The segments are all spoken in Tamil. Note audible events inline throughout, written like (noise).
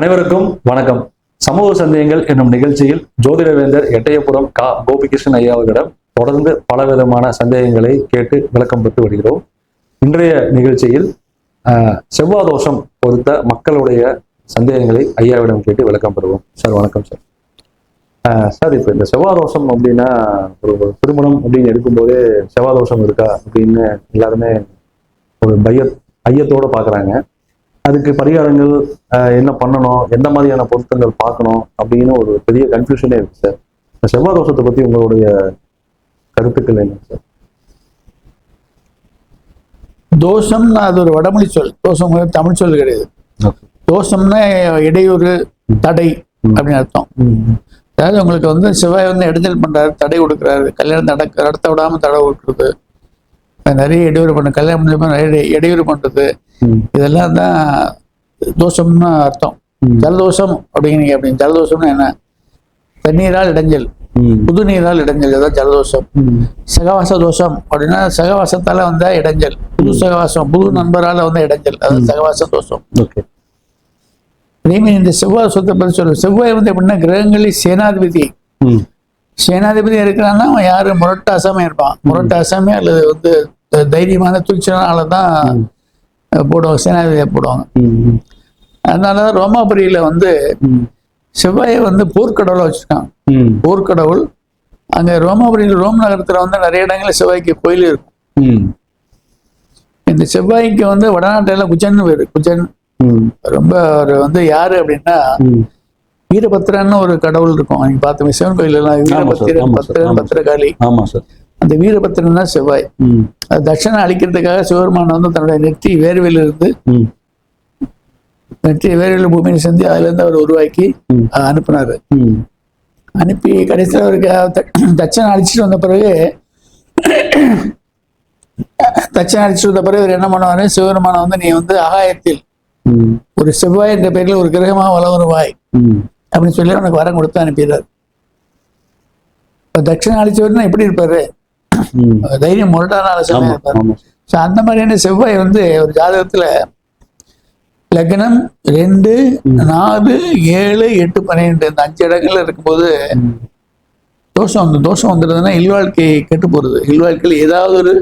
அனைவருக்கும் வணக்கம். சமூக சந்தேகங்கள் என்னும் நிகழ்ச்சியில் ஜோதிடவேந்தர் எட்டயபுரம் கா. கோபிகிருஷ்ணன் ஐயா அவர்களிடம் தொடர்ந்து பல விதமான சந்தேகங்களை கேட்டு விளக்கம் பெற்று வருகிறோம். இன்றைய நிகழ்ச்சியில் ஆஹ், செவ்வாய் தோஷம் பொறுத்த மக்களுடைய சந்தேகங்களை ஐயாவிடம் கேட்டு விளக்கம் பெறுவோம். சார் வணக்கம் சார். ஆஹ், சார் இப்போ இந்த செவ்வாதோஷம் அப்படின்னா ஒரு திருமணம் அப்படின்னு எடுக்கும்போதே செவ்வாதோஷம் இருக்கா அப்படின்னு எல்லாருமே ஒரு பைய ஐயத்தோட பார்க்குறாங்க அதுக்கு பரிகாரங்கள் என்ன பண்ணணும் எந்த மாதிரியான பொருத்தங்கள் பார்க்கணும் அப்படின்னு ஒரு பெரிய கன்ஃபியூஷனே இருக்கு சார் செவ்வாய் தோஷத்தை பத்தி உங்களுடைய கருத்துக்கள் என்ன சார் தோஷம்னா அது ஒரு வடமொழி சொல். தோஷம் தமிழ் சொல் கிடையாது. தோஷம்னா இடையூறு தடை அப்படின்னு அர்த்தம். அதாவது உங்களுக்கு வந்து செவ்வாய் வந்து இடைஞ்சல் பண்றாரு தடை கொடுக்குறாரு. கல்யாணம் நடக்க நடத்த விடாம தடை கொடுக்குறது. நிறைய இடையூறு பண்ண கல்யாணம் நிறைய இடையூறு பண்றது. இதெல்லாம் தான் தோஷம்னு அர்த்தம். ஜலதோஷம் அப்படிங்கிறீங்க அப்படின்னு ஜலதோஷம்னா என்ன? தண்ணீரால் இடைஞ்சல். புது நீரால் இடைஞ்சல் அதான் ஜலதோஷம். சகவாச தோஷம் அப்படின்னா சகவாசத்தால வந்த இடைஞ்சல். புது சகவாசம் புது நண்பரால வந்த இடைஞ்சல். அது சகவாச தோஷம். அதேமாதிரி இந்த செவ்வாய் சொத்தை பற்றி சொல்லுவோம் செவ்வாய் வந்து எப்படின்னா கிரகங்களில் சேனாதிபதி. சேனாதிபதி இருக்கிறான்னா அவன் யாரு? முரட்டு அசாமே இருப்பான். முரட்டு அசாமே அல்லது வந்து தைரியமான துணிச்சலான ஆளை தான் போடுவாங்க சேனாதிபதியை போடுவாங்க ம். அதனாலதான் ரோமாபுரியில வந்து. செவ்வாயை வந்து போர்க்கடவுளை வச்சிருக்காங்க. போர்க்கடவுள் அங்க ரோமாபுரியில் ரோம் நகரத்துல வந்து நிறைய இடங்களில் செவ்வாய்க்கு கோயில் இருக்கும். இந்த செவ்வாய்க்கு வந்து வடநாட்டுல குஜன் பேரு குஜன். ரொம்ப ஒரு வந்து யாரு அப்படின்னா. வீரபத்திரன்னு ஒரு கடவுள் இருக்கும் நீங்க பார்த்த சிவன் கோயில் எல்லாம் வீரபத்திரன் பத்திரன். பத்திரகாளி ஆமா சார் அந்த வீரபத்திரன் தான் செவ்வாய் தட்சணை அழிக்கிறதுக்காக சிவபெருமான் வந்து தன்னுடைய நெற்றி வேர்வையில இருந்து. நெற்றி வேர்வையில பூமியை செஞ்சு அதுல இருந்து அவர் உருவாக்கி அனுப்புனாரு. அனுப்பி கடைசியில் அவருக்கு த- தட்சணை அடிச்சுட்டு வந்த பிறகு தட்சணை அடிச்சுட்டு வந்த பிறகு இவர் என்ன பண்ணுவாரு சிவபெருமானை வந்து நீ வந்து ஆகாயத்தில் ம். ஒரு செவ்வாய் என்ற பெயர்ல ஒரு கிரகமா வளருவாய் ம். அப்படின்னு சொல்லி அவனுக்கு வரம் கொடுத்து அனுப்பிடுறாரு இப்ப தட்சிணை அழிச்சவர்னா எப்படி இருப்பாரு. தைரியம் முரட்டான இருப்பாரு. ஸோ அந்த மாதிரியான செவ்வாய் வந்து ஒரு ஜாதகத்துல லக்னம் ரெண்டு நாலு ஏழு எட்டு பன்னிரெண்டு இந்த அஞ்சு இடங்கள்ல இருக்கும்போது. தோஷம் வந்து தோஷம் வந்துடுதுன்னா இல்வாழ்க்கை கெட்டு போறது இல்வாழ்க்கையில் ஏதாவது ஒரு.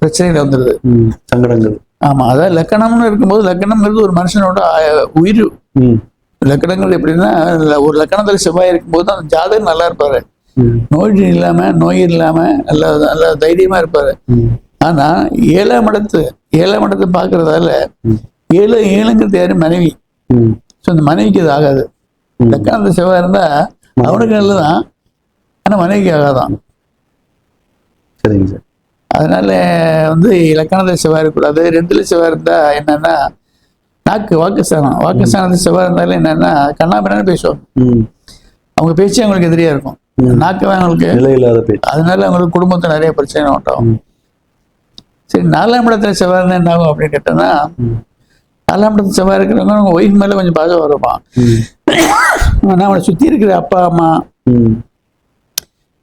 பிரச்சனைகள் வந்துடுது ம். சங்கடங்கள் ஆமா அதாவது லக்கணம்னு இருக்கும்போது லக்கணம்ங்கிறது ஒரு மனுஷனோட உயிர். லக்கணங்கள் எப்படின்னா ஒரு லக்கணத்துல செவ்வாய் இருக்கும்போது அந்த ஜாதகம் நல்லா இருப்பாரு. நோய் இல்லாம நோய் இல்லாம நல்ல நல்ல தைரியமா இருப்பாரு ம். ஆனா ஏழாம் இடத்து ஏழாம் இடத்தை பாக்குறதால ம். ஏழு ஏழுங்கிறது யாரு மனைவி. ஸோ அந்த மனைவிக்கு இது ஆகாது. லக்கணத்து செவ்வாய் இருந்தா அவனுக்கு நல்லதுதான் ஆனா மனைவிக்கு ஆகாதான் சரிங்க சார் அதனால வந்து இலக்கணத்துல செவ்வாய் இருக்கக்கூடாது ரெண்டுல செவ்வாய் இருந்தா என்னன்னா நாக்கு வாக்குஸ்தானம் வாக்குஸ்தானத்துல செவ்வாய் இருந்தாலும் என்னன்னா கண்ணாபின்னு பேசுவாங்க. அவங்க பேச்சு அவங்களுக்கு எதிரியா இருக்கும் ம். நாக்கு அவங்களுக்கு நிலையில்லாத பேச்சு அதனால அவங்களுக்கு குடும்பத்துல நிறைய பிரச்சனை உண்டாகும். சரி நாலாம் இடத்துல செவ்வாய் என்ன ஆகும் அப்படின்னு கேட்டோம்னா. நாலாம் இடத்துல செவ்வாய் இருக்கிறவங்க அவங்க ஒய்ஃப் மேல கொஞ்சம் பாசம் வருவான் ம். ஆனா அவனை சுத்தி இருக்கிற அப்பா அம்மா.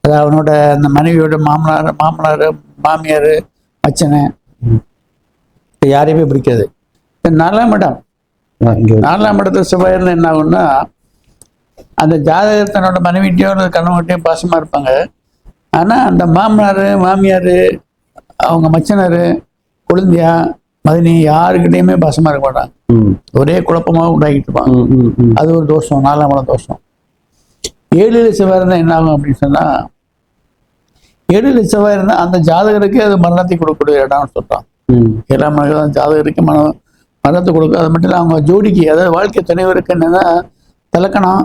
அது அவனோட அந்த மனைவியோட மாமனார் மாமனார் மாமியார் மச்சனை. இது யாரையுமே பிடிக்காது நாலாம் இடம் நாலாம் இடத்துல செவ்வாய் என்ன ஆகும்னா அந்த ஜாதகர் தன்னோட மனைவிட்டையோ அல்லது கணவன்கிட்டயும் பாசமா இருப்பாங்க ஆனா அந்த மாமனார் மாமியார் அவங்க மச்சனார் குழந்தையா மதினி யாருக்கிட்டையுமே பாசமா இருக்க மாட்டாங்க. ஒரே குழப்பமா உண்டாக்கிட்டு இருப்பாங்க. அது ஒரு தோஷம் நாலாம் இடம் தோஷம் ஏழு செவ்வாய் இருந்தா என்ன ஆகும் அப்படின்னு சொன்னா ஏழு செவ்வாய் இருந்தா அந்த ஜாதகருக்கு அது மரணத்தை கொடுக்கக்கூடிய இடம்னு சொல்றான் ம். ஏழாம் மனிதன் ஜாதகருக்கு மன மரணத்தை கொடுக்கும் அது மட்டும் இல்லை அவங்க ஜோடிக்கு அதாவது வாழ்க்கை துணைவருக்கு என்னன்னா தலக்கணம்.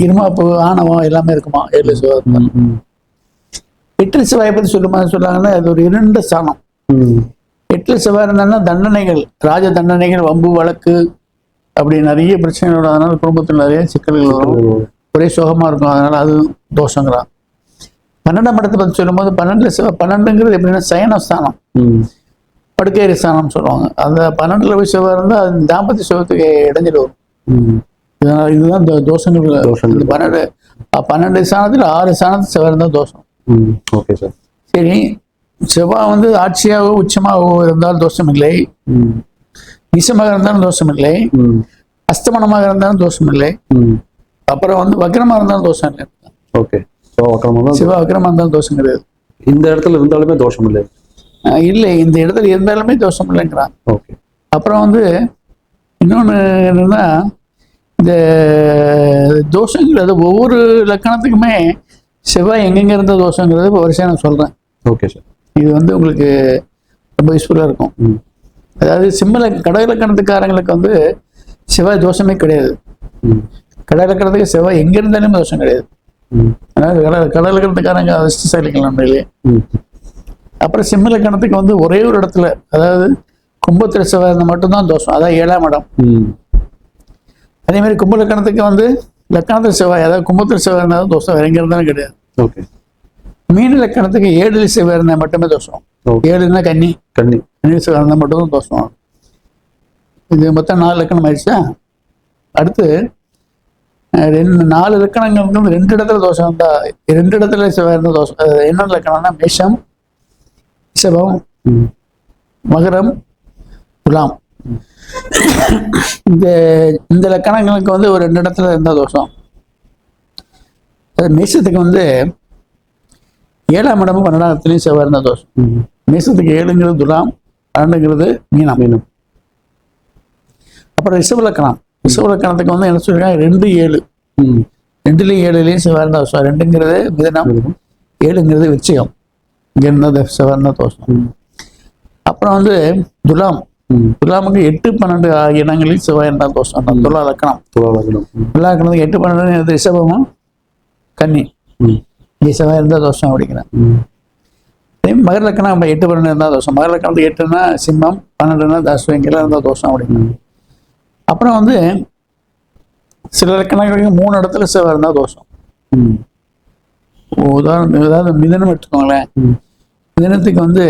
இருமாப்பு ஆணவம் எல்லாமே இருக்குமா ஏழு செவ்வாய் இருந்தா. ம். ம். எட்டு செவ்வாய் பத்தி சொல்லுமா சொல்றாங்கன்னா அது ஒரு இரண்டு ஸ்தானம் ம். எட்டு செவ்வாய் இருந்தாங்கன்னா தண்டனைகள் ராஜ தண்டனைகள் வம்பு வழக்கு அப்படி நிறைய பிரச்சனைகளோட அதனால குடும்பத்தில் நிறைய சிக்கல்கள் வரும் ஒரே சுகமா இருக்கும் அதனால அது தோஷங்கிறான் பன்னெண்டாம் இடத்தை பத்தி சொல்லும்போது பன்னெண்டுல செவ்வாய் பன்னெண்டுங்கிறது எப்படின்னா சயனஸ்தானம் ம். படுக்கை ஸ்தானம் சொல்லுவாங்க அந்த பன்னெண்டுல போய் செவ்வாய் இருந்தால் அது தாம்பத்திய சுகத்துக்கு இடைஞ்சல் வரும். இதனால இதுதான் தோ- தோஷங்கள். தோஷங்கள். இந்த பன்னெண்டு அஹ் பன்னெண்டு ஸ்தானத்துல ஆறு ஸ்தானத்து செவ்வாய் இருந்தால் தோஷம். ம். ஓகே சார் சரி செவ்வாய் வந்து ஆட்சியாகவோ உச்சமாகவோ இருந்தால் தோஷம் இல்லை ம். நிசமாக இருந்தாலும் தோஷம் இல்லை ம். அஸ்தமனமாக இருந்தாலும் தோஷம் இல்லை ம். அப்புறம் வந்து வக்ரமா இருந்தாலும் தோஷம் இல்லை. ஓகே ஸோ வக்கரமாக தான் சிவ வக்ரமா இருந்தாலும் தோஷம் கிடையாது. இந்த இடத்துல இருந்தாலுமே தோஷம் இல்லை. அஹ் இல்லை இந்த இடத்துல இருந்தாலுமே தோஷம் இல்லைங்கிறான். ஓகே அப்புறம் வந்து இன்னொன்று என்னன்னா இந்த தோஷங்கிறது ஒவ்வொரு லக்கணத்துக்குமே செவ்வாய் எங்கெங்க இருந்த தோஷங்கிறது இப்போ வரிசையாக நான் சொல்கிறேன் ஓகே சார். இது வந்து உங்களுக்கு ரொம்ப யூஸ்ஃபுல்லாக இருக்கும். அதாவது சிம்மல கடலக்கணத்துக்காரங்களுக்கு வந்து செவ்வாய் தோஷமே கிடையாது. ம். கடலக்கணத்துக்கு செவ்வாய் எங்கே இருந்தாலுமே தோஷம் கிடையாது. அதாவது கடல் கடலக்கணத்துக்காரங்க அதிர்ஷ்டசாலிகள் நண்பர்களே ம். அப்புறம் சிம்மலக்கணத்துக்கு வந்து ஒரே ஒரு இடத்துல அதாவது கும்பத்தில் செவ்வாய் இருந்தால் மட்டும்தான் தோஷம். அதான் ஏழாம் இடம். ம் அதே மாதிரி கும்ப லக்கணத்துக்கு வந்து லக்கணத்தில் செவ்வாய் அதாவது கும்பத்தில் செவ்வாய் இருந்தாலும் தோஷம் வேற எங்க இருந்தாலும் கிடையாது. ஓகே. மீன லக்கணத்துக்கு ஏழில் செவ்வாய் இருந்தால் மட்டுமே தோஷம். ஏழுன்னா கன்னி. கண்ணி கன்னி செவ்வாய் இருந்தால் மட்டும்தான் தோஷம். இது மொத்தம் நாலு லக்கணம் ஆயிடுச்சா? அடுத்து ரெண்டு நாலு லக்கணங்களுக்கு வந்து ரெண்டு இடத்துல தோஷம் இருந்தா ரெண்டு இடத்துல செவ்வாய் இருந்தால் தோஷம் அது என்ன லக்கணம்னா மேஷம் ரிஷபம் மகரம் துலாம். இந்த இந்த லக்கணங்களுக்கு வந்து ஒரு ரெண்டு இடத்துல இருந்தால் தோஷம். அது மேஷத்துக்கு வந்து ஏழாம் இடமும் பன்னெண்டாம் இடத்துலையும் செவ்வாய் இருந்தால் தோஷம். ம் மேஷத்துக்கு ஏழுங்கிறது துலாம் பன்னெண்டுங்கிறது மீனம். மீனம். அப்புறம் ரிஷப லக்கணம். ரிஷப லக்கணத்துக்கு வந்து என்ன சொல்லிருக்காங்க? ரெண்டு ஏழு. ரெண்டுலையும் ஏழுலையும் செவ்வாய் இருந்தால் தோஷம். ரெண்டுங்கிறது மிதனம். ஏழுங்கிறது விச்சயம் இங்கே இருந்தால் செவ்வாய் இருந்தால் தோஷம். அப்புறம் வந்து துலாம். துலாமுக்கு எட்டு பன்னெண்டு இடங்களில் செவ்வாய் இருந்தால் தோஷம். துலா லக்கணம் துலாலகனம் ம். துலா லக்கணத்துக்கு எட்டு பன்னெண்டு ரிஷபமும் கன்னி. செவ்வாய் இருந்தால் தோஷம் அப்படிங்கிறேன் மகர லக்கணம் நம்ம எட்டு பன்னெண்டு இருந்தால் தோஷம். மகர லக்கணத்துக்கு எட்டுனா சிம்மம் பன்னெண்டுனா தசம் இங்கெல்லாம் இருந்தால் தோஷம் அப்படிங்கிறேன் அப்புறம் வந்து சில லக்கணங்களுக்கு மூணு இடத்துல செவ்வாய் இருந்தால் தோஷம். உதாரணம் ஏதாவது மிதனம் எடுத்துக்கோங்களேன். மிதனத்துக்கு வந்து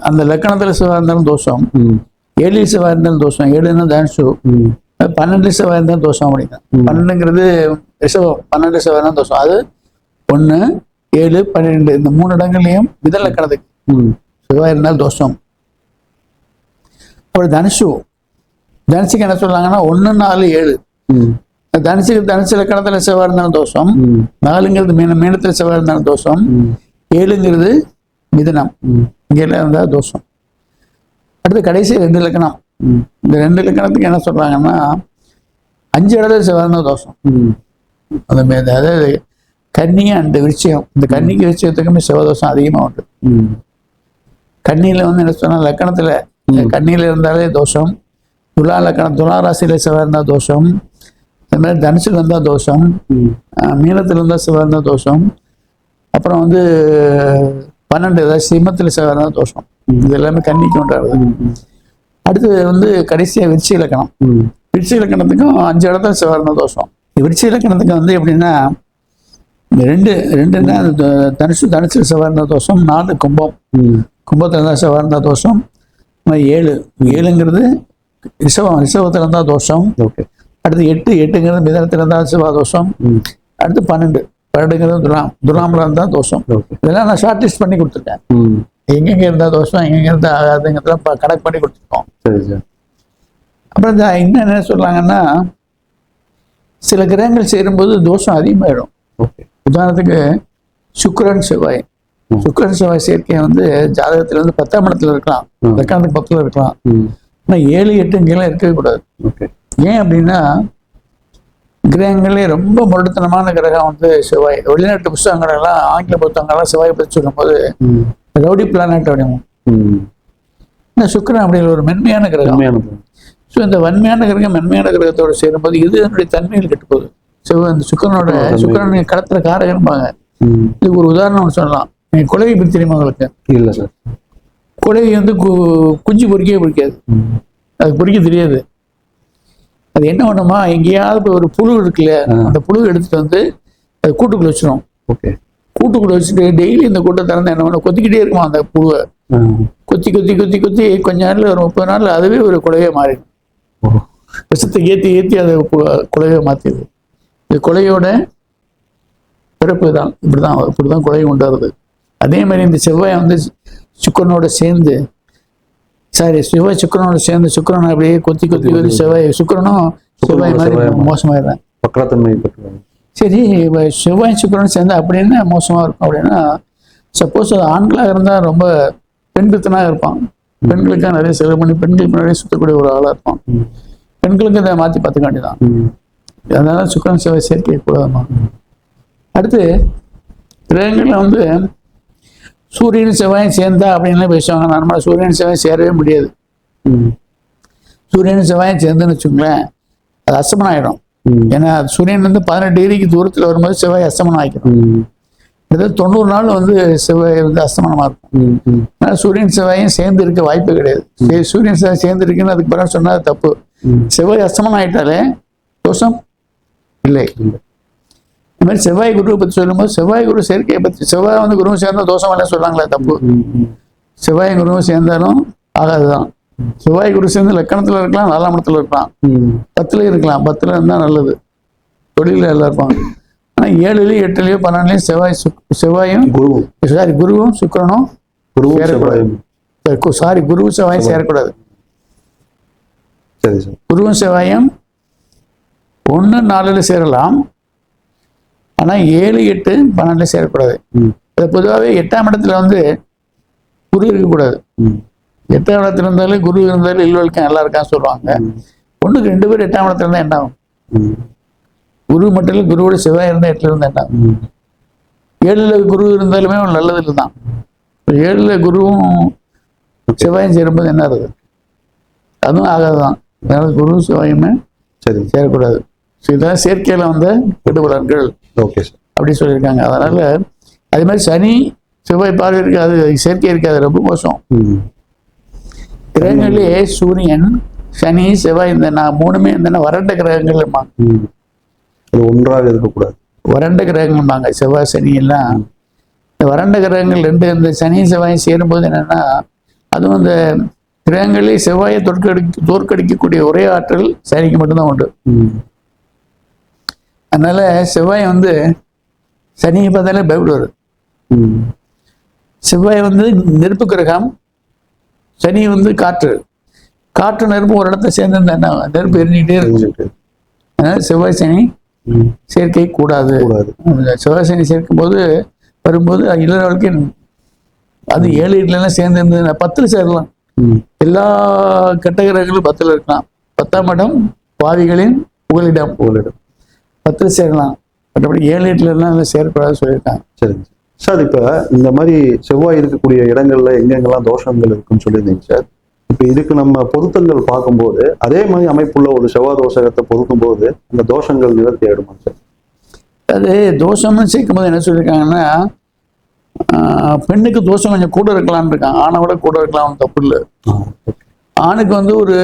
அந்த லக்கணத்தில் செவ்வாய் இருந்தாலும் தோஷம். ம். ஏழில் செவ்வாய் இருந்தாலும் தோஷம். ஏழுன்னா தனுஷு பன்னெண்டு செவ்வாய் இருந்தால் தோஷம் அப்படிங்க ம். பன்னெண்டுங்கிறது ரிஷபம். பன்னெண்டு செவ்வாய் தான் தோஷம். அது ஒன்று ஏழு பன்னிரெண்டு. இந்த மூணு இடங்கள்லையும் மிதல் லக்கணத்துக்கு செவ்வாய் இருந்தால் தோஷம். அப்புறம் தனுஷு தனுஷுக்கு என்ன சொல்றாங்கன்னா ஒன்று நாலு ஏழு. தனுஷுக்கு தனுசு லக்கணத்தில் செவ்வாய் இருந்தாலும் தோஷம். நாலுங்கிறது மீன மீனத்தில் செவ்வாய் இருந்தாலும் தோஷம். ஏழுங்கிறது மிதனம். ம் இங்கே இருந்தால் தோஷம். அடுத்து கடைசி ரெண்டு லக்கணம் இந்த ரெண்டு லக்கணத்துக்கு என்ன சொல்றாங்கன்னா அஞ்சு இடத்துல இருந்தால் தோஷம். அந்த அதாவது கன்னி அண்ட் விருச்சியம் இந்த கன்னிக்கு விருச்சியத்துக்குமே செவதோஷம் அதிகமாக உண்டு. ம். கன்னியில வந்து என்ன சொன்னா லக்கணத்துல கன்னியில இருந்தாலே தோஷம். துலா லக்கணம் துலா ராசியில இருந்தால் தோஷம். இந்த மாதிரி தனுசுல இருந்தால் தோஷம். மீனத்துல இருந்தால் இருந்தால் தோஷம். அப்புறம் வந்து பன்னெண்டு ஏதாவது சிம்மத்தில் இருந்தால் தோஷம். இது எல்லாமே கன்னிக்கு உண்டாடுது ம் அடுத்து வந்து கடைசியா விருச்சி இலக்கணம். விருச்சி இலக்கணத்துக்கும் அஞ்சு இடத்துல இருந்தால் தோஷம். விருச்சி இலக்கணத்துக்கு வந்து எப்படின்னா இந்த ரெண்டு ரெண்டுன்னா தனுசு தனுசு இருந்தால் தோஷம் நாலு கும்பம். கும்பத்தில் இருந்தால் செவ்வாய் இருந்தால் தோஷம் ஏழு ஏழுங்கிறது ரிஷபம் ரிஷபத்தில் இருந்தால் தோஷம். ஓகே. அடுத்து எட்டு எட்டுங்கிறது மிதனத்தில் இருந்தால் செவ்வாய் தோஷம். அடுத்து பன்னெண்டு. பன்னெண்டுங்கிறது துலாம் துலாமில் இருந்தால் தோஷம். இதெல்லாம் நான் ஷார்ட் லிஸ்ட் பண்ணி கொடுத்துருக்கேன் ம். எங்கெங்க இருந்தால் தோஷம் எங்கெங்க இருந்தால் ஆகாதுங்கிறதெல்லாம் ப- கணக்கு பண்ணி கொடுத்துருக்கோம். சரி சார். அப்புறம் இந்த இன்னும் என்ன சொல்றாங்கன்னா சில கிரகங்கள் சேரும்போது தோஷம் அதிகமாயிடும். ஓகே. உதாரணத்துக்கு சுக்கிரன் செவ்வாய். சுக்கிரன் செவ்வாய் சேர்க்கை வந்து ஜாதகத்துல வந்து பத்தாம் இடத்துல இருக்கலாம். ம். லக்கணத்துக்கு பத்துல இருக்கலாம். ஆனால் ஏழு எட்டு இங்கெல்லாம் இருக்கவே கூடாது. ஓகே. ஏன் அப்படின்னா கிரகங்களே ரொம்ப முரட்டுத்தனமான கிரகம் வந்து செவ்வாய். வெளிநாட்டு புஸ்தகங்கள் எல்லாம் ஆங்கில புத்தகங்கள்லாம் செவ்வாய் பற்றி சொல்லும்போது ரவுடி பிளானட் அப்படிமோ ம். இந்த சுக்கிரன் அப்படிங்கிற ஒரு மென்மையான கிரகம். ஸோ இந்த வன்மையான கிரகம் மென்மையான கிரகத்தோட சேரும்போது இது அதனுடைய தன்மையில் கெட்டு போகுது செவ்வாய் இந்த சுக்கிரனோட. சுக்கிரன் கடத்துற காரகம்பாங்க இதுக்கு ஒரு உதாரணம் சொல்லலாம். நீங்க குலவி பற்றி தெரியுமா உங்களுக்கு? இல்லை சார். குலவி வந்து கு- குஞ்சு பொறிக்கவே பிடிக்காது. அது பொறிக்க தெரியாது. அது என்ன பண்ணுமா எங்கேயாவது ஒரு புழு இருக்குல்ல. அந்த புழு எடுத்துட்டு வந்து அது கூட்டுக்குள்ள வச்சிரும். ஓகே. கூட்டுக்குள்ள வச்சுட்டு டெய்லி இந்த கூட்டை திறந்து என்ன பண்ண கொத்திக்கிட்டே இருக்குமா அந்த புழுவை? கொத்தி கொத்தி கொத்தி கொத்தி கொஞ்ச நாள்ல ஒரு முப்பது நாள்ல அதுவே ஒரு குலைவே மாறிடும். விஷத்தை ஏற்றி ஏற்றி அதை கு- குலைவை மாற்றிடுது இது குலையோட பிறப்பு தான். இப்படிதான் இப்படிதான் குலை உண்டாருது அதே மாதிரி இந்த செவ்வாய் வந்து சுக்கரனோட சேர்ந்து சரி செவ்வாய் சுக்கிரனோட சேர்ந்து சுக்கிரனை அப்படியே கொத்தி கொத்தி வந்து செவ்வாய் சுக்கிரனும் செவ்வாய் மாதிரி. மோசமாயிடுறேன் வக்ரத்தன்மை பெற்று சரி செவ்வாய் சுக்கிரன் சேர்ந்து அப்படின்னு மோசமா இருக்கும் அப்படின்னா சப்போஸ் அது ஆண்களாக இருந்தால் ரொம்ப பெண் பித்தனாக இருப்பான் பெண்களுக்காக நிறைய செலவு பண்ணி பெண்களுக்கு நிறைய சுத்தக்கூடிய ஒரு ஆளாக இருப்பான். பெண்களுக்கு இதை மாற்றி பார்த்துக்க வேண்டியதான். அதனால சுக்கிரன் செவ்வாய் சேர்க்கை கூடாதுமா அடுத்து கிரகங்கள்ல வந்து சூரியன் செவ்வாயும் சேர்ந்தா அப்படின்லாம் பேசுவாங்க நார்மலாக சூரியன் செவ்வாய் சேரவே முடியாது. சூரியன் செவ்வாயும் சேர்ந்துன்னு வச்சுக்கோங்களேன் அது அஸ்தமனம் ஆயிடும். ஏன்னா சூரியன் வந்து பதினெட்டு டிகிரிக்கு தூரத்தில் வரும்போது செவ்வாய் அஸ்தமனம் ஆகிடும். அதாவது தொண்ணூறு நாள் வந்து செவ்வாய் வந்து அஸ்தமனமாக இருக்கும். ஆனால் சூரியன் செவ்வாயும் சேர்ந்து இருக்க வாய்ப்பு கிடையாது சரி, சூரியன் செவ்வாய் சேர்ந்து இருக்குன்னு அதுக்கு பிறகு சொன்னா அது தப்பு. செவ்வாய் அஸ்தமனம் ஆயிட்டாலே தோஷம் இல்லை. இந்த மாதிரி செவ்வாய் குருவை பற்றி சொல்லும்போது செவ்வாய் குரு சேர்க்கையை பற்றி செவ்வாய் வந்து குருவும் சேர்ந்தா தோஷம் எல்லாம் சொல்றாங்களே தப்பு. செவ்வாய் குருவும் சேர்ந்தாலும் ஆகாதுதான். செவ்வாய் குரு சேர்ந்து லக்கணத்துல இருக்கலாம் நாலாம் இடத்துல இருக்கலாம். ம். பத்துல இருக்கலாம் பத்துல இருந்தா நல்லது. தொழில நல்லா இருப்பாங்க. ஆனா ஏழுலயும் எட்டுலயோ பன்னெண்டுலயும் செவ்வாய் செவ்வாயும் குருவும். சாரி குருவும் சுக்கிரனும் குருவும் சேரக்கூடாது. சாரி குருவும் செவ்வாயும் சேரக்கூடாது. சரி சார். குருவும் செவ்வாயும் ஒன்று நாலுல சேரலாம். ஆனா ஏழு எட்டு பன்னெண்டுல சேரக்கூடாது. அது பொதுவாகவே எட்டாம் இடத்துல வந்து குரு இருக்கக்கூடாது. எட்டாம் இடத்துல இருந்தாலும் குரு இருந்தாலும் இல்லவளுக்கு நல்லா இருக்கான்னு சொல்லுவாங்க. ஒண்ணுக்கு ரெண்டு பேர் எட்டாம் இடத்துல இருந்தா என்ன ஆகும். குரு மட்டும் இல்லை குருவோட செவ்வாய் இருந்தா எட்டுல இருந்தா என்ன ஆகும். ஏழுல குரு இருந்தாலுமே நல்லது இல்லை தான். ஏழுல குருவும் செவ்வாயும் சேரும்போது என்ன இருக்குது அதுவும் ஆகாதுதான் அதனால குரு செவ்வாயுமே சரி. சேரக்கூடாது. ஸோ இதெல்லாம் சேர்க்கையில வந்த கெடுபலன்கள் ஓகே சார். அப்படி சொல்லியிருக்காங்க. அதனால அதே மாதிரி சனி செவ்வாய் பார்வை இருக்காது சேர்க்கை இருக்காது ரொம்ப மோசம். கிரகங்களே சூரியன் சனி செவ்வாய் இந்த நான் மூணுமே இந்த வறண்ட கிரகங்கள்மா. ஒன்றாக இருக்கக்கூடாது. வறண்ட கிரகங்கள்பாங்க செவ்வாய் சனி எல்லாம். இந்த வறண்ட கிரகங்கள் ரெண்டு இந்த சனி செவ்வாயும் சேரும்போது என்னன்னா அதுவும் இந்த கிரகங்களே செவ்வாயை தோற்கடி தோற்கடிக்கக்கூடிய ஒரே ஆற்றல் சனிக்கு மட்டும்தான் உண்டு. அதனால செவ்வாய் வந்து சனியை பார்த்தாலே பயப்படுவார் ம். செவ்வாய் வந்து நெருப்பு கிரகம் சனி வந்து காற்று காற்று நெருப்பு ஒரு இடத்துல சேர்ந்து? நெருப்பு எரிஞ்சுக்கிட்டே தெரிஞ்சுட்டு. அதனால செவ்வாய் சனி. சேர்க்கை கூடாது செவ்வாய் சனி சேர்க்கும் போது வரும்போது இளவர்களுக்கு அது ஏழு எட்டுலாம் சேர்ந்து இருந்தது பத்துல சேரலாம். எல்லா கெட்ட கிரகங்களும் பத்துல இருக்கலாம் பத்தாம் இடம் பாவிகளின் புகலிடம் உங்களிடம் பத்துல சேரலாம். மற்றபடி ஏழு எட்டுல எல்லாம் அதுல சேரக்கூடாதுன்னு சொல்லியிருக்காங்க. சரிங்க சார். இப்ப இந்த மாதிரி செவ்வாய் இருக்கக்கூடிய இடங்கள்ல எங்கெங்கெல்லாம் தோஷங்கள் இருக்குன்னு சொல்லியிருந்தீங்க சார். இப்ப இதுக்கு நம்ம பொருத்தங்கள் பார்க்கும்போது அதே மாதிரி அமைப்புள்ள ஒரு செவ்வாய் தோஷகத்தை பொருத்தும் போது அந்த தோஷங்கள் நிவர்த்தி ஆயிடுமா சார்? அது தோஷம்னு சேர்க்கும் போது என்ன சொல்லியிருக்காங்கன்னா ஆஹ், பெண்ணுக்கு தோஷம் கொஞ்சம் கூட இருக்கலாம்னு இருக்காங்க. ஆணை விட கூட இருக்கலாம் தப்பு இல்லை. ஆணுக்கு வந்து ஒரு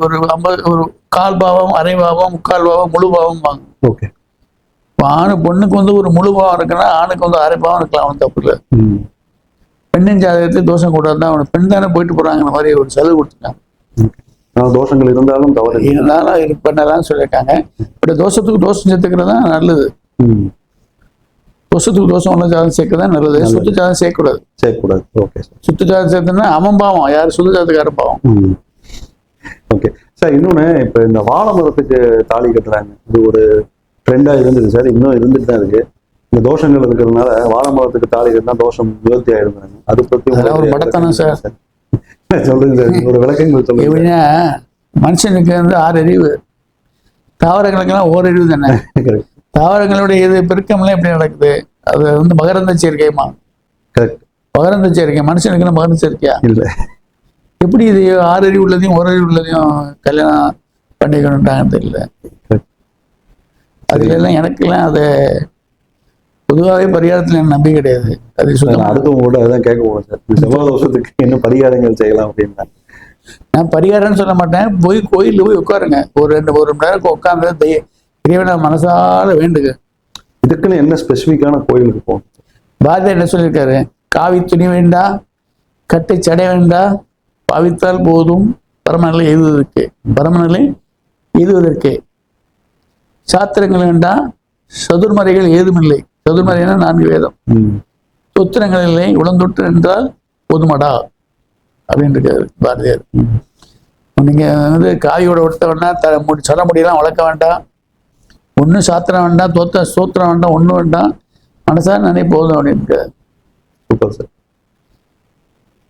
ஒரு ஐம்பது ஒரு கால் பாவம் அரை பாவம் முக்கால் பாவம் முழு பாவம் வாங்க ஓகே. இப்போ ஆணு பொண்ணுக்கு வந்து ஒரு முழு பாவம் இருக்குன்னா ஆணுக்கு வந்து அரை பாவம் இருக்கலாம் அவன் தப்பு இல்லை. பெண்ணின் ஜாதகத்தில் தோஷம் கூடாது அவனுக்கு பெண் தானே போயிட்டு போறாங்க இந்த மாதிரி ஒரு செலவு ஆனா தோஷங்கள் இருந்தாலும் தவறு. இருந்தாலும் இது பண்ணலாம்னு சொல்லியிருக்காங்க. இப்படி தோஷத்துக்கு தோஷம் சேர்த்துக்கிறது தான் நல்லது. தோஷத்துக்கு தோஷம் உள்ள ஜாதகம் சேர்க்கிறது தான் நல்லது. சுத்த ஜாதகம் சேர்க்கக்கூடாது. செய்யக்கூடாது ஓகே. சுத்த ஜாதகம் சேர்த்தோன்னா அவன் பாவம். யார் சுத்த ஜாதகார பாவம். ஓகே சார் இன்னொன்னு இப்ப இந்த வாழை மரத்துக்கு தாலி கட்டுறாங்க. இது ஒரு ட்ரெண்டா இருந்தது சார் இன்னும் இருந்துட்டு தான் இருக்கு. இந்த தோஷங்கள் இருக்கிறதுனால வாழை மரத்துக்கு தாலி கட்டினா தோஷம் நிவர்த்தி ஆயிருந்தாங்க அது அதெல்லாம் ஒரு மடத்தனம் சார். சொல்லுங்க (laughs) சார் உங்களோட விளக்கங்கள் சொல்லுங்க எப்படின்னா மனுஷனுக்கு வந்து ஆறு அறிவு. தாவரங்களுக்கெல்லாம் ஓர் அறிவு தானே? தாவரங்களுடைய இது பெருக்கம்லாம் எப்படி நடக்குது? அது வந்து மகரந்த சேர்க்கைமா கரெக்ட் மகரந்த சேர்க்கை மனுஷனுக்கு மகரந்த சேர்க்கையா இல்ல. எப்படி இது ஆறு அறிவு உள்ளதையும் ஒரு அறிவு உள்ளதையும் கல்யாணம் பண்ணிக்கணுன்ட்டாங்கன்னு தெரியல. Correct. அதுல எல்லாம் எனக்கெல்லாம் அது பொதுவாகவே பரிகாரத்துல எனக்கு நம்பிக்கை கிடையாது. அது நான் சுத்தமா அடுத்து உங்களோட அதான் கேட்க போறேன் சார். செவ்வாய் தோஷத்துக்கு என்ன பரிகாரங்கள் செய்யலாம் அப்படின்னா. நான் பரிகாரம்னு சொல்ல மாட்டேன். போய் கோயில்ல போய் உட்காருங்க. ஒரு ரெண்டு ஒரு மணி நேரம் உட்காந்து இறைவனை மனசால வேண்டுங்க. இதுக்குன்னு என்ன ஸ்பெசிஃபிக்கான கோயிலுக்கு போகணும்? பாரதியார் என்ன சொல்லியிருக்காரு? காவி துணி வேண்டா கட்டை சடை வேண்டா பாவித்தால் போதும். பரமநிலை எழுதுவதற்கு பரமநிலை எழுதுவதற்கு. சாத்திரங்கள் வேண்டா சதுர்மறைகள் ஏதுமில்லை. சதுர்மறைனா நான்கு வேதம். தொத்திரங்கள் இல்லை உளந்தொற்று என்றால் போதுமடா அப்படின்னு இருக்காரு பாரதியார். நீங்க வந்து காயோட விட்ட வேண்டாம் சொல்ல முடியலாம் வளர்க்க வேண்டாம் ஒன்றும் சாத்திரம் வேண்டாம் தோத்த சோத்திரம் வேண்டாம் ஒன்றும் வேண்டாம் மனசார நினை போதும் அப்படின்னு இருக்காரு. Super sir.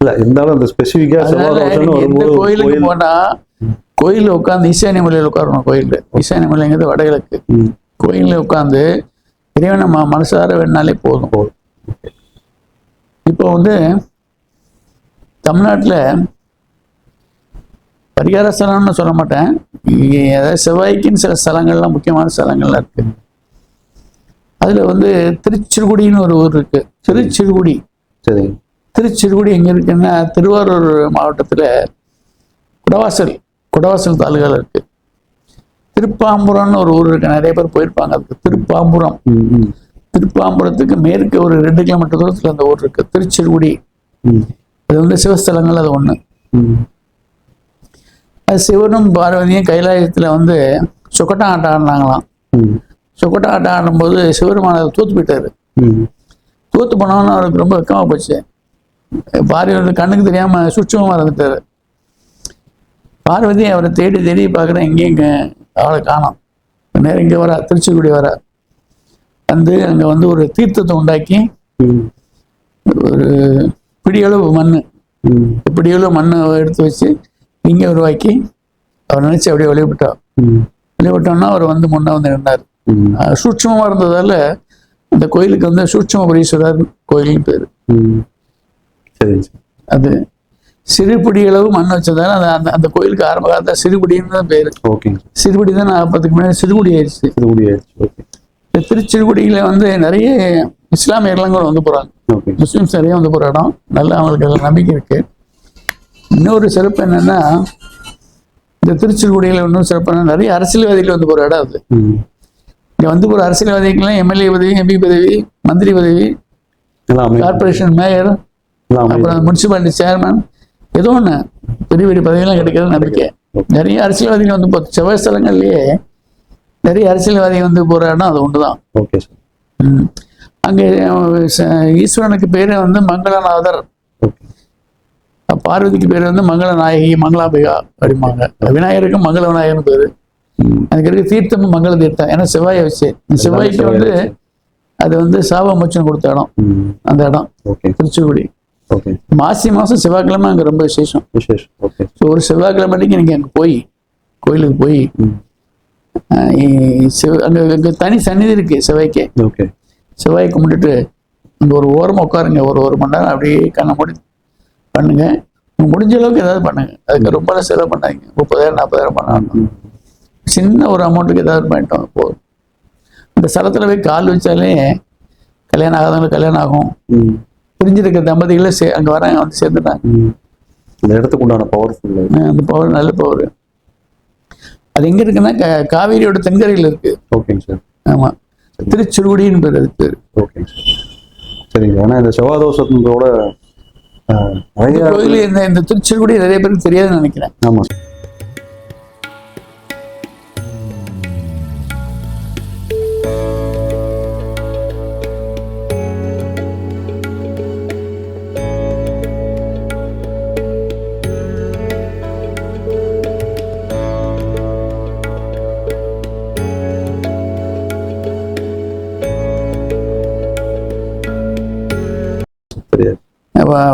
இல்ல இருந்தாலும் அந்த ஸ்பெசிஃபிக்கா அதனால நீங்க எந்த கோயிலுக்கு கோயில் போனா கோயில்ல உட்காந்து ஈசானிய மலையில உட்காரணும் கோயில்ல. ஈசானிய மலைங்கிறது வடகிழக்கு. கோயில்ல உட்காந்து இறைவனை ம மனசார வேணாலே போதும். இப்போ வந்து தமிழ்நாட்டுல பரிகார ஸ்தலம்னு சொல்ல மாட்டேன். அதாவது செவ்வாய்க்குன்னு சில ஸ்தலங்கள்லாம் முக்கியமான ஸ்தலங்கள்லாம் இருக்கு. அதுல வந்து திருச்சிறுகுடின்னு ஒரு ஊர் இருக்கு. திருச்சிறுகுடி. சரி திருச்சிறுகுடி எங்க இருக்குன்னா திருவாரூர் மாவட்டத்துல குடவாசல் குடவாசல் தாலுகால இருக்கு. திருப்பாம்புரம்னு ஒரு ஊர் இருக்கு. நிறைய பேர் போயிருப்பாங்க அதுக்கு. திருப்பாம்புரம் திருப்பாம்புரத்துக்கு மேற்கு ஒரு ரெண்டு கிலோமீட்டர் தூரத்துல அந்த ஊர் இருக்கு. திருச்சிறுகுடி அது வந்து சிவஸ்தலங்கள் அது ம். அது சிவனும் பார்வதியும் கைலாயத்துல வந்து சொக்கட்டா ஆட்டம் ஆடினாங்களாம். சொக்கட்டா ஆட்டம் ஆடும்போது சிவருமான தூத்து போயிட்டாரு. தூத்து போனோன்னு அவருக்கு ரொம்ப வெக்கமா போச்சு. பார்வதி கண்ணுக்கு தெரியாம சுட்சமா இருந்துட்டாரு பார்வதி அவரை தேடி தேடி பார்க்குறேன் எங்கேயும் இங்க அவளை காணோம். நேரம் இங்கே வரா திருச்சிக்குடி வரா. வந்து அங்கே வந்து ஒரு தீர்த்தத்தை உண்டாக்கி ஒரு பிடியளவு மண் பிடியளவு மண்ணை எடுத்து வச்சு இங்கே உருவாக்கி அவர் நினைச்சு அப்படியே வெளியிட்டா ம், வெளியிட்டோம்னா அவர் வந்து முன்னே வந்து நின்றார் சூட்சமாக இருந்ததால அந்த கோயிலுக்கு வந்து சூட்சமபுரீஸ்வரர் கோயில்னு பேர். அது சிறுபிடி அளவு மண் வச்சதால அந்த அந்த அந்த கோயிலுக்கு ஆரம்ப காலத்தில் சிறுகுடின்னு தான் பேர். ஓகேங்க சிறுகுடி தான் நாற்பதுக்கு முன்னாடி சிறுகுடி ஆயிடுச்சு. கூடிய ஆயிடுச்சு ஓகே. இந்த திருச்சிறுகுடியில் வந்து நிறைய இஸ்லாமியர்லாம் கூட வந்து போகிறாங்க முஸ்லீம்ஸ் நிறைய வந்து போகிற இடம். நல்லா அவங்களுக்கு அதில் நம்பிக்கை இருக்கு. இன்னொரு சிறப்பு என்னன்னா இந்த திருச்சிறுகுடியில் இன்னும் சிறப்பு நிறைய அரசியல்வாதிகள் வந்து போகிற இடம் அது. இங்கே வந்து போகிற அரசியல்வாதிகள்லாம் எம்எல்ஏ பதவி எம்பி பதவி மந்திரி பதவி. Corporation mayor. அப்புறம் முனிசிபாலிட்டி சேர்மன் ஏதோ ஒன்று பெரிய பெரிய பதவியெல்லாம் கிடைக்கிறது நம்பிக்கை. நிறைய அரசியல்வாதிகள் வந்து இப்போ செவ்வாய் ஸ்தலங்கள்லயே நிறைய அரசியல்வாதிகள் வந்து போகிற இடம் அது ஒன்று தான் ஓகே. அங்கே ஈஸ்வரனுக்கு பேர் வந்து மங்களநாதர். பார்வதிக்கு பேர் வந்து மங்களநாயகி மங்களாம்பிகா அப்படிம்பாங்க. விநாயகருக்கு மங்கள விநாயகர்னு பேர். அதுக்கு இருக்க தீர்த்தமும் மங்கள தீர்த்தம். ஏன்னா செவ்வாயை வச்சு செவ்வாய்க்கு வந்து அது வந்து சாப மோச்சனம் கொடுத்த இடம். அந்த இடம். திருச்சிக்குடி மாசி மாதம் செவ்வாய்க்கிழமை அங்கே ரொம்ப விசேஷம். விசேஷம். ஓகே. ஸோ ஒரு செவ்வாய்க்கிழமை அன்னைக்கு நீங்கள் அங்கே போய் கோயிலுக்கு போய் செவ் அங்கே அங்கே தனி சந்நிதி இருக்கு செவ்வாய்க்கு. ஓகே. செவ்வாய் கும்பிட்டுட்டு அங்கே ஒரு ஓரமாக உட்காருங்க. ஒரு ஒரு மணி நேரம் அப்படியே கண்ணை மூடி பண்ணுங்க. முடிஞ்ச அளவுக்கு ஏதாவது பண்ணுங்க. அதுக்கு ரொம்ப செலவு பண்ணாதீங்க. முப்பதாயிரம் நாற்பதாயிரம் பண்ணாங்க. சின்ன ஒரு அமௌண்ட்டுக்கு ஏதாவது பண்ணிட்டோம். போதும் இந்த ஸ்தலத்தில் போய் கால் வச்சாலே கல்யாணம் ஆகாதவங்களுக்கு கல்யாணம் ஆகும். ம். பிரிஞ்சிருக்க தம்பதிகளே சே அங்கே வராங்க வந்து சேர்ந்துட்டாங்க. அந்த இடத்துக்கு உண்டான பவர்ஃபுல் அந்த பவர் நல்ல பவர் அது எங்க இருக்குன்னா காவேரியோட தென்கரையில் இருக்கு. ஓகேங்க சார் ஆமா. திருச்சிறுகுடின்னு பேர் அதுக்கு பேர். ஓகேங்க சார் சரிங்க. ஏன்னா இந்த செவ்வாதோஷத்தோட நிறைய கோயில் இந்த இந்த திருச்சிறுகுடி நிறைய பேருக்கு தெரியாதுன்னு நினைக்கிறேன். ஆமாம்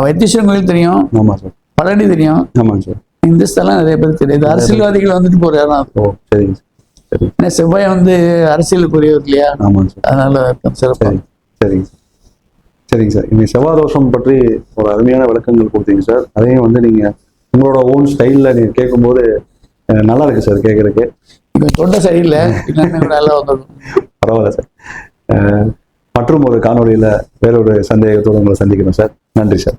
வைத்தீஸ்வரன் தெரியும். ஆமாம் சார். பழனி தெரியும். ஆமாங்க சார். இந்த ஸ்தலம் நிறைய பேருக்கு தெரியாது அரசியல்வாதிகள் வந்துட்டு போற இடம். ஓ சரிங்க சார். ஏன்னா செவ்வாய் வந்து அரசியலுக்குரியவர் இல்லையா? ஆமாங்க சார். அதனால இருக்கும் சிறப்பு. சரி. சரிங்க சார். சரிங்க சார். இன்னைக்கு செவ்வாதோஷம் பற்றி ஒரு அருமையான விளக்கங்கள் கொடுத்தீங்க சார். அதையும் வந்து நீங்கள் உங்களோட ஓன் ஸ்டைலில் நீங்கள் கேட்கும்போது நல்லா இருக்கு சார் கேட்குறதுக்கு. இப்போ தொண்டை சரியில்லை. (laughs) நல்லா வந்துடும் பரவாயில்ல சார். மற்றும் ஒரு காணொளியில் வேறொரு சந்தேகத்தோடு உங்களை சந்திக்கிறோம் சார். நன்றி சார்.